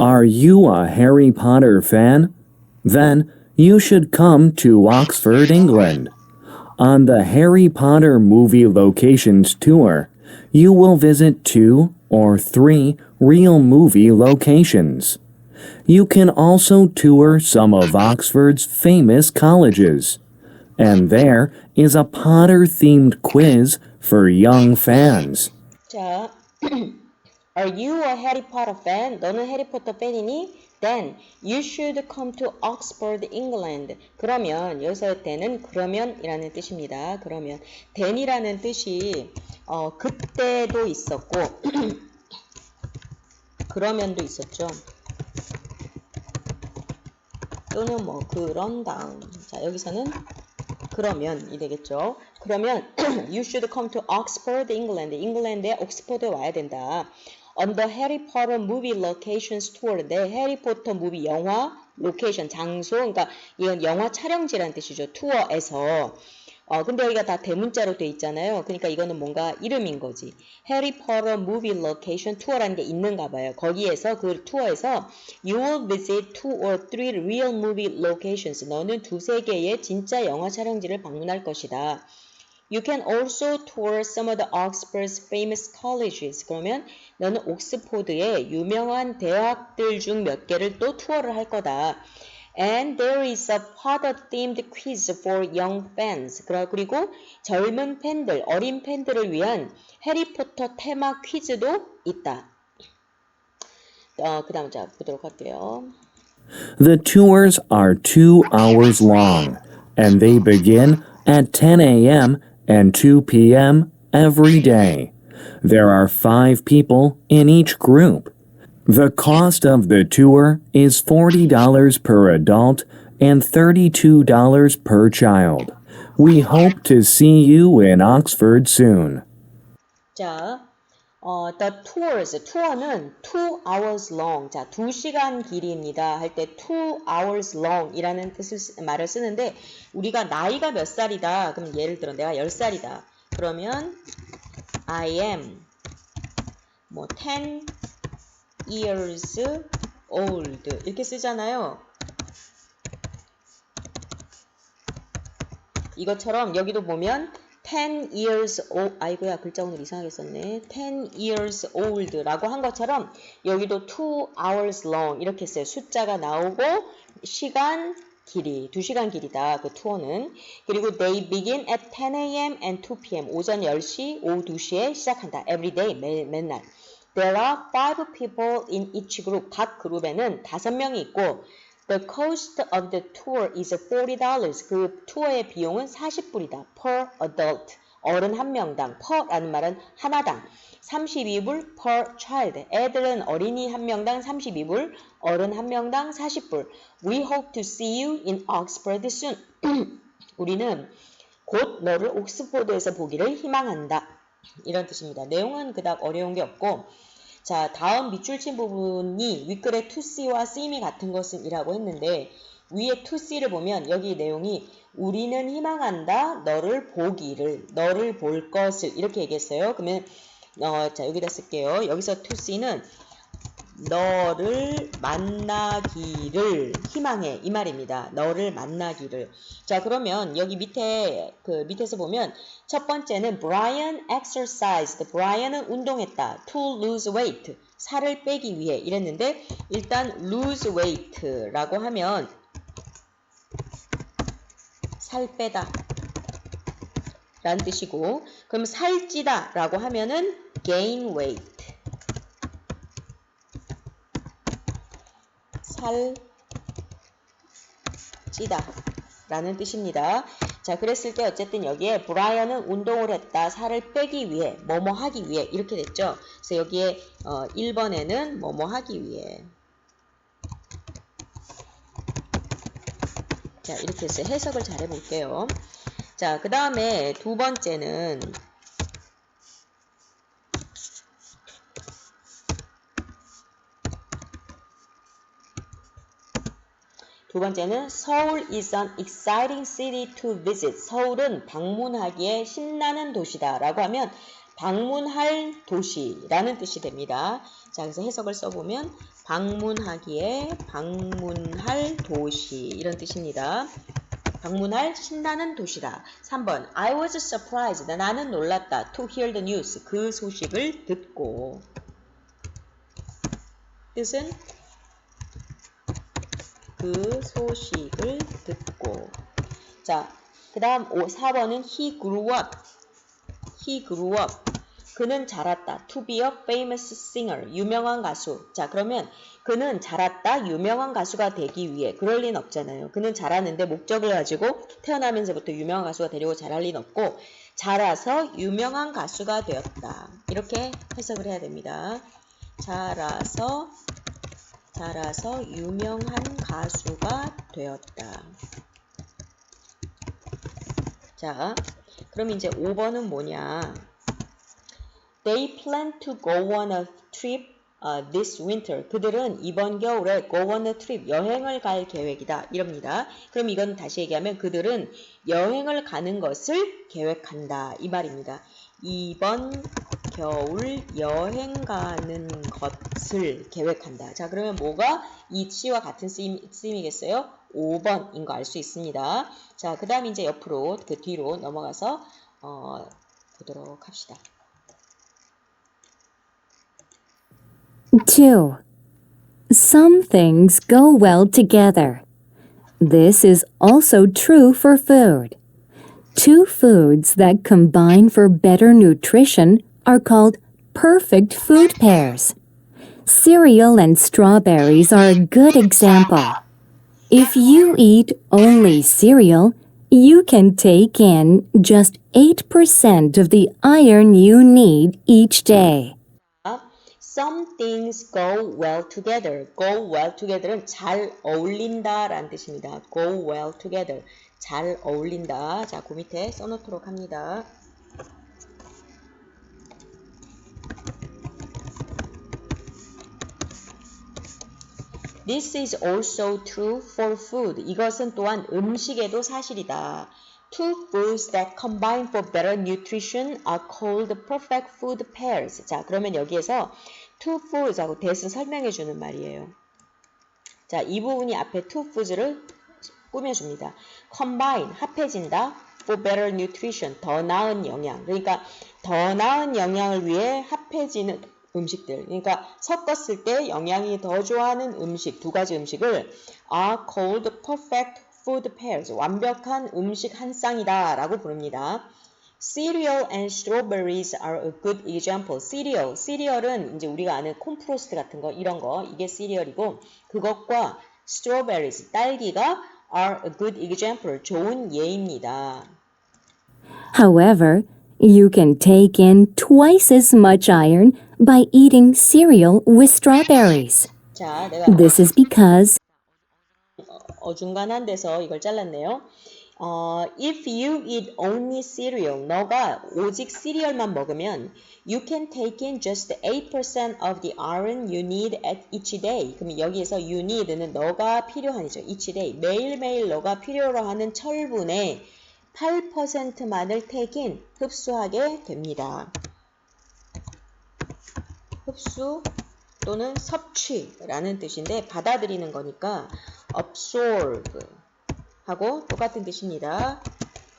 Are you a Harry Potter fan? Then you should come to Oxford, England. On the Harry Potter movie locations tour, you will visit two or three real movie locations. You can also tour some of Oxford's famous colleges. And there is a Potter themed quiz for young fans. 자, Are you a Harry Potter fan? 너는 해리포터 팬이니? Then you should come to Oxford, England. 그러면 여기서 then은 그러면이라는 뜻입니다. 그러면 then이라는 뜻이 어, 그때도 있었고 그러면도 있었죠. 또는 뭐 그런 다음. 자 여기서는 그러면이 되겠죠. 그러면 you should come to Oxford, England. 잉글랜드의 옥스퍼드에 와야 된다. On the Harry Potter movie locations tour. 네, 해리포터 무비 영화 로케이션 장소. 그러니까 이건 영화 촬영지라는 뜻이죠. 투어에서. 어, 근데 여기가 다 대문자로 돼 있잖아요. 그러니까 이거는 뭔가 이름인 거지. 해리 포터 무비 로케이션 투어라는 게 있는가 봐요. 거기에서 그 투어에서 you will visit two or three real movie locations. 너는 두세 개의 진짜 영화 촬영지를 방문할 것이다. You can also tour some of the Oxford's famous colleges. 그러면 너는 옥스포드의 유명한 대학들 중 몇 개를 또 투어를 할 거다. And there is a Potter-themed quiz for young fans. 그리고 젊은 팬들, 어린 팬들을 위한 해리포터 테마 퀴즈도 있다. 어, 그 다음 자 보도록 할게요. The tours are two hours long, and they begin at 10 a.m. and 2 p.m. every day. There are five people in each group. The cost of the tour is $40 per adult and $32 per child. We hope to see you in Oxford soon. 자, 어, the tours, 투어는 two hours long. 자, 두 시간 길이입니다. 할 때 two hours long 이라는 뜻을, 쓰- 말을 쓰는데, 우리가 나이가 몇 살이다. 그럼 예를 들어 내가 10살이다. 그러면 I am 뭐 10 years old 이렇게 쓰잖아요. 이것처럼 여기도 보면 10 years old 아이고야 글자 오늘 이상하게 썼네 10 years old 라고 한 것처럼 여기도 2 hours long 이렇게 써요 숫자가 나오고 시간 길이 2시간 길이다 그 투어는 그리고 they begin at 10 a.m. and 2 p.m. 오전 10시 오후 2시에 시작한다 every day 매, 맨날 There are five people in each group 각 그룹에는 다섯 명이 있고 The cost of the tour is $40. 그 투어의 비용은 40불이다. per adult. 어른 한 명당. per라는 말은 하나당. 32불 per child. 애들은 어린이 한 명당 32불, 어른 한 명당 40불. We hope to see you in Oxford soon. 우리는 곧 너를 옥스포드에서 보기를 희망한다. 이런 뜻입니다. 내용은 그닥 어려운 게 없고 자, 다음 밑줄 친 부분이 윗글의 to see와 seem이 같은 것은 이라고 했는데 위에 to see를 보면 여기 내용이 우리는 희망한다 너를 보기를 너를 볼 것을 이렇게 얘기했어요. 그러면 어, 자 여기다 쓸게요. 여기서 to see는 너를 만나기를 희망해 이 말입니다. 너를 만나기를. 자 그러면 여기 밑에 그 밑에서 보면 첫 번째는 Brian exercised. Brian은 운동했다. To lose weight. 살을 빼기 위해 이랬는데 일단 lose weight라고 하면 살 빼다 라는 뜻이고 그럼 살찌다 라고 하면은 gain weight 살 찌다 라는 뜻입니다. 자, 그랬을 때 어쨌든 여기에 브라이언은 운동을 했다. 살을 빼기 위해, 뭐뭐 하기 위해 이렇게 됐죠. 그래서 여기에 어, 1번에는 뭐뭐 하기 위해 자, 이렇게 해서 해석을 잘 해볼게요. 자, 그 다음에 두 번째는 두 번째는 서울 is an exciting city to visit. 서울은 방문하기에 신나는 도시다. 라고 하면 방문할 도시라는 뜻이 됩니다. 자, 그래서 해석을 써보면 방문하기에 방문할 도시 이런 뜻입니다. 방문할 신나는 도시다. 3번 I was surprised. 나는 놀랐다. To hear the news. 그 소식을 듣고. 뜻은 그 소식을 듣고. 자, 그 다음 4번은 he grew up. He grew up. 그는 자랐다. To be a famous singer. 유명한 가수. 자, 그러면 그는 자랐다. 유명한 가수가 되기 위해. 그럴 리는 없잖아요. 그는 자랐는데 목적을 가지고 태어나면서부터 유명한 가수가 되려고 자랄 리는 없고 자라서 유명한 가수가 되었다. 이렇게 해석을 해야 됩니다. 자라서 자라서 유명한 가수가 되었다. 자, 그럼 이제 5번은 뭐냐? They plan to go on a trip uh, this winter. 그들은 이번 겨울에 go on a trip, 여행을 갈 계획이다. 이럽니다. 그럼 이건 다시 얘기하면 그들은 여행을 가는 것을 계획한다. 이 말입니다. 이번 겨울 여행 가는 것을 계획한다. 자, 그러면 뭐가 이 시와 같은 쓰임, 쓰임이겠어요? 5번인 거 알 수 있습니다. 자, 그 다음 이제 옆으로 그 뒤로 넘어가서 어, 보도록 합시다. 2. Some things go well together. This is also true for food. Two foods that combine for better nutrition are called perfect food pairs. Cereal and strawberries are a good example. If you eat only cereal, you can take in just 8% of the iron you need each day. Some things go well together. Go well together은 잘 어울린다라는 뜻입니다. Go well together. 잘 어울린다. 자, 그 밑에 써놓도록 합니다. This is also true for food. 이것은 또한 음식에도 사실이다. Two foods that combine for better nutrition are called perfect food pairs. 자, 그러면 여기에서 two foods하고 대해서 설명해 주는 말이에요. 자, 이 부분이 앞에 two foods를 꾸며줍니다. combine, 합해진다. for better nutrition, 더 나은 영양. 그러니까 더 나은 영양을 위해 합해지는 음식들. 그러니까 섞었을 때 영양이 더 좋아하는 음식, 두 가지 음식을 are called perfect food pairs. 완벽한 음식 한 쌍이다 라고 부릅니다. Cereal and strawberries are a good example. Cereal, cereal은 이제 우리가 아는 콘프로스트 같은 거 이런 거 이게 cereal이고 그것과 strawberries, 딸기가 are a good example. 좋은 예입니다. However, you can take in twice as much iron by eating cereal with strawberries. 자, 내가 This is because 어중간한 데서 이걸 잘랐네요. 어, if you eat only cereal, 너가 오직 시리얼만 먹으면 you can take in just 8% of the iron you need at each day. 그럼 여기에서 you need는 너가 필요한이죠. each day. 매일매일 너가 필요로 하는 철분의 8%만을 take in, 흡수하게 됩니다. 흡수 또는 섭취라는 뜻인데 받아들이는 거니까 absorb 하고 똑같은 뜻입니다.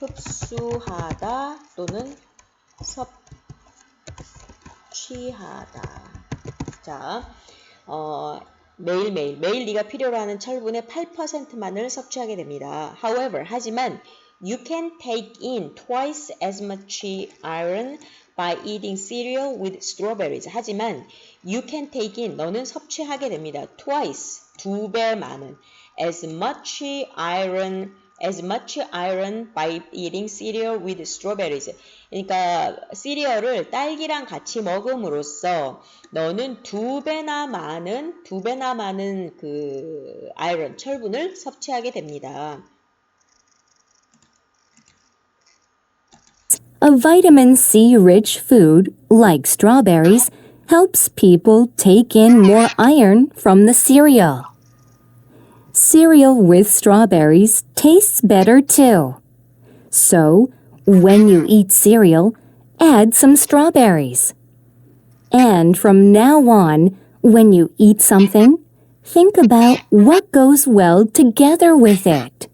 흡수하다 또는 섭취하다. 자, 어, 매일매일 매일 네가 필요로 하는 철분의 8%만을 섭취하게 됩니다. However, 하지만 you can take in twice as much iron by eating cereal with strawberries. 하지만 you can take in 너는 섭취하게 됩니다. twice 두 배 많은 as much iron as much iron by eating cereal with strawberries. 그러니까 시리얼을 딸기랑 같이 먹음으로써 너는 두 배나 많은 두 배나 많은 그 아이런 철분을 섭취하게 됩니다. A vitamin C rich food, like strawberries, helps people take in more iron from the cereal. Cereal with strawberries tastes better too. So, when you eat cereal, add some strawberries. And from now on, when you eat something, think about what goes well together with it.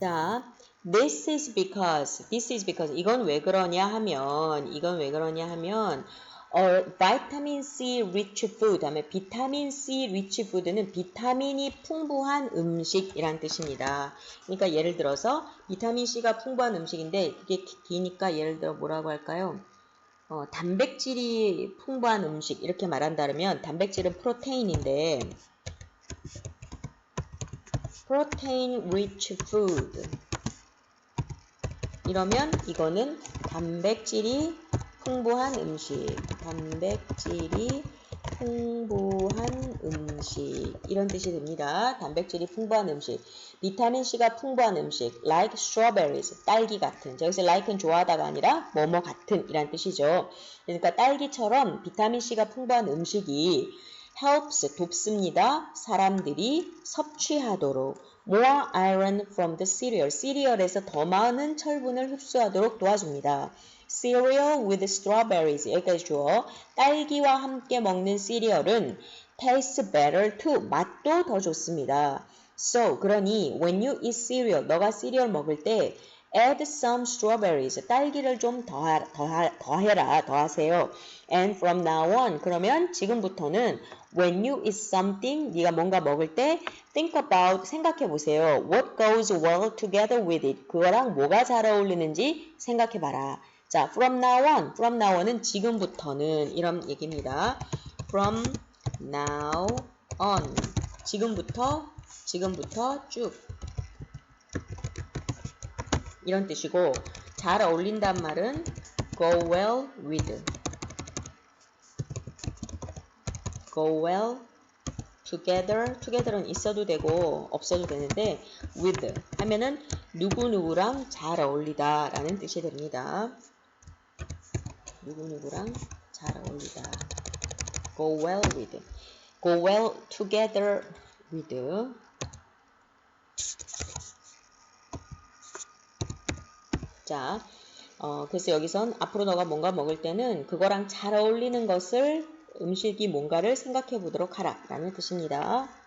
자, this is because, this is because 이건 왜 그러냐 하면, 이건 왜 그러냐 하면, 어, 비타민 C rich food 하면 비타민 C rich food는 비타민이 풍부한 음식이란 뜻입니다. 그러니까 예를 들어서 비타민 C가 풍부한 음식인데 이게 기- 기니까 예를 들어 뭐라고 할까요? 어, 단백질이 풍부한 음식 이렇게 말한다면 단백질은 프로테인인데 protein rich food 이러면 이거는 단백질이 풍부한 음식. 단백질이 풍부한 음식. 이런 뜻이 됩니다. 단백질이 풍부한 음식. 비타민 C가 풍부한 음식. Like strawberries. 딸기 같은. 자, 여기서 like는 좋아하다가 아니라 뭐뭐 같은 이란 뜻이죠. 그러니까 딸기처럼 비타민 C가 풍부한 음식이 helps 돕습니다. 사람들이 섭취하도록 more iron from the cereal. cereal에서 더 많은 철분을 흡수하도록 도와줍니다. cereal with strawberries. 여기까지 주어. 딸기와 함께 먹는 시리얼은 tastes better too. 맛도 더 좋습니다. So, 그러니 when you eat cereal, 너가 시리얼 먹을 때 add some strawberries. 딸기를 좀 더하, 더하, 더해라, 더하세요. And from now on, 그러면 지금부터는 when you eat something, 네가 뭔가 먹을 때 think about, 생각해 보세요. What goes well together with it. 그거랑 뭐가 잘 어울리는지 생각해 봐라. 자, from now on, from now on은 지금부터는 이런 얘기입니다. From now on. 지금부터, 지금부터 쭉. 이런 뜻이고 잘 어울린단 말은 go well with go well together together는 있어도 되고 없어도 되는데 with 하면은 누구누구랑 잘 어울리다 라는 뜻이 됩니다 누구누구랑 잘 어울리다 go well with go well together with 자, 어, 그래서 여기선 앞으로 너가 뭔가 먹을 때는 그거랑 잘 어울리는 것을 음식이 뭔가를 생각해 보도록 하라 라는 뜻입니다.